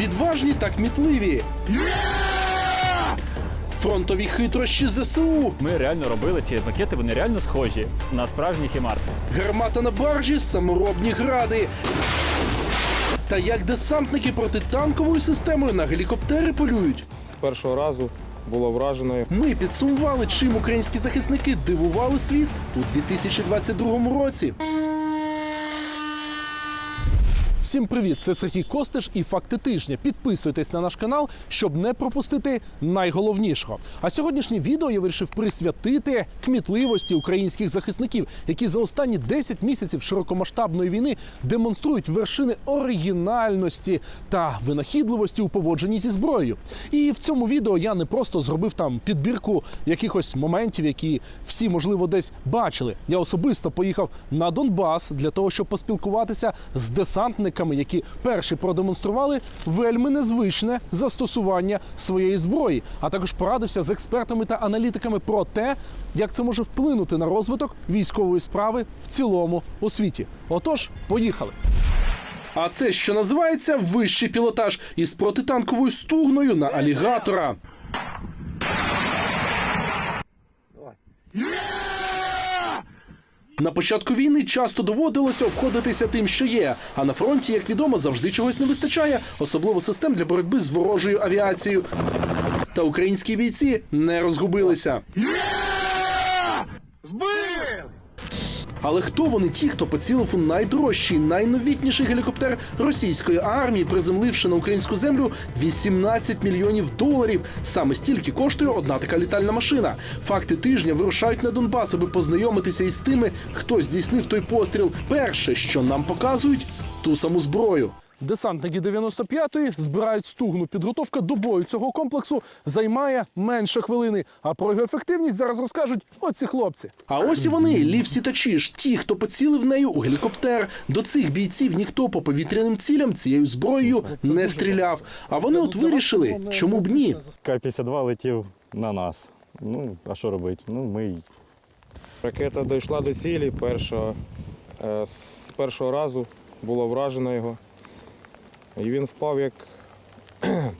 відважні та кмітливі. Фронтові хитрощі ЗСУ, Ми реально робили ці макети, вони реально схожі на справжні хімарси. гармата на баржі, саморобні гради. Та як десантники протитанковою системою на гелікоптери полюють. З першого разу було вражено. Ми підсумували, чим українські захисники дивували світ у 2022 році. Всім привіт! Це Сергій Костиш і факти тижня. Підписуйтесь на наш канал, щоб не пропустити найголовнішого. А сьогоднішнє відео я вирішив присвятити кмітливості українських захисників, які за останні 10 місяців широкомасштабної війни демонструють вершини оригінальності та винахідливості у поводженні зі зброєю. І в цьому відео я не просто зробив там підбірку якихось моментів, які всі можливо десь бачили. Я особисто поїхав на Донбас для того, щоб поспілкуватися з десантниками, які перші продемонстрували вельми незвичне застосування своєї зброї, а також порадився з експертами та аналітиками про те, як це може вплинути на розвиток військової справи в цілому у світі. Отож, поїхали. А це, що називається вищий пілотаж із протитанковою стугною на алігатора. На початку війни часто доводилося обходитися тим, що є. А на фронті, як відомо, завжди чогось не вистачає, особливо систем для боротьби з ворожою авіацією. Та українські бійці не розгубилися. Але хто вони ті, хто поцілив у найдорожчий, найновітніший гелікоптер російської армії, приземливши на українську землю 18 мільйонів доларів? Саме стільки коштує одна така літальна машина. Факти тижня вирушають на Донбас, аби познайомитися із тими, хто здійснив той постріл. Перше, що нам показують, ту саму зброю. Десантники 95-ї збирають стугну. Підготовка до бою цього комплексу займає менше хвилини. А про його ефективність зараз розкажуть оці хлопці. А ось і вони, лів-сітачі ж, ті, хто поцілив нею у гелікоптер. До цих бійців ніхто по повітряним цілям цією зброєю не стріляв. А вони от вирішили, чому б ні. К-52 летів на нас. Ну, а що робити? Ну, ми й Ракета дійшла до цілі. Першого, е, з першого разу було вражено його. І він впав як,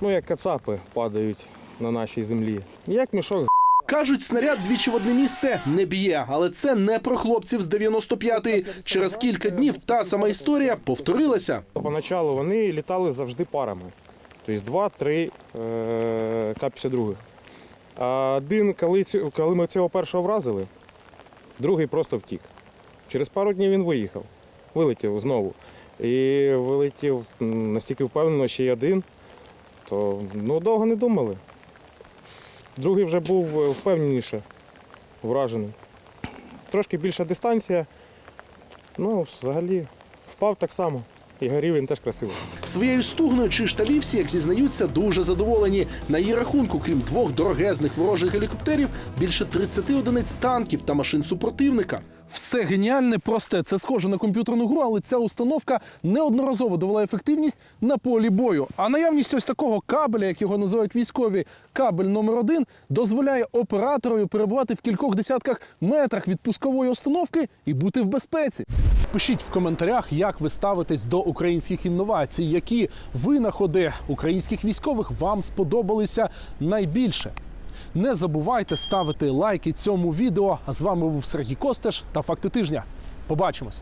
ну, як кацапи падають на нашій землі. Як мішок Кажуть, снаряд двічі в одне місце не б'є, але це не про хлопців з 95-ї. Через кілька днів та сама історія повторилася. Поначалу вони літали завжди парами. Тобто два-три е, К-52. А один, коли, коли ми цього першого вразили, другий просто втік. Через пару днів він виїхав, вилетів знову. І вилетів настільки впевнено, ще й один, то ну, довго не думали. Другий вже був е, впевненіше вражений. Трошки більша дистанція, ну, взагалі, впав так само. І горів він теж красиво. Своєю стугною чи шталівсі, як зізнаються, дуже задоволені. На її рахунку, крім двох дорогезних ворожих гелікоптерів, більше 30 одиниць танків та машин супротивника. Все геніальне, просте. Це схоже на комп'ютерну гру, але ця установка неодноразово довела ефективність на полі бою. А наявність ось такого кабеля, як його називають військові, кабель номер один, дозволяє оператору перебувати в кількох десятках метрах від пускової установки і бути в безпеці. Пишіть в коментарях, як ви ставитесь до українських інновацій, які винаходи українських військових вам сподобалися найбільше. Не забувайте ставити лайки цьому відео. А з вами був Сергій Костеш та Факти тижня. Побачимось!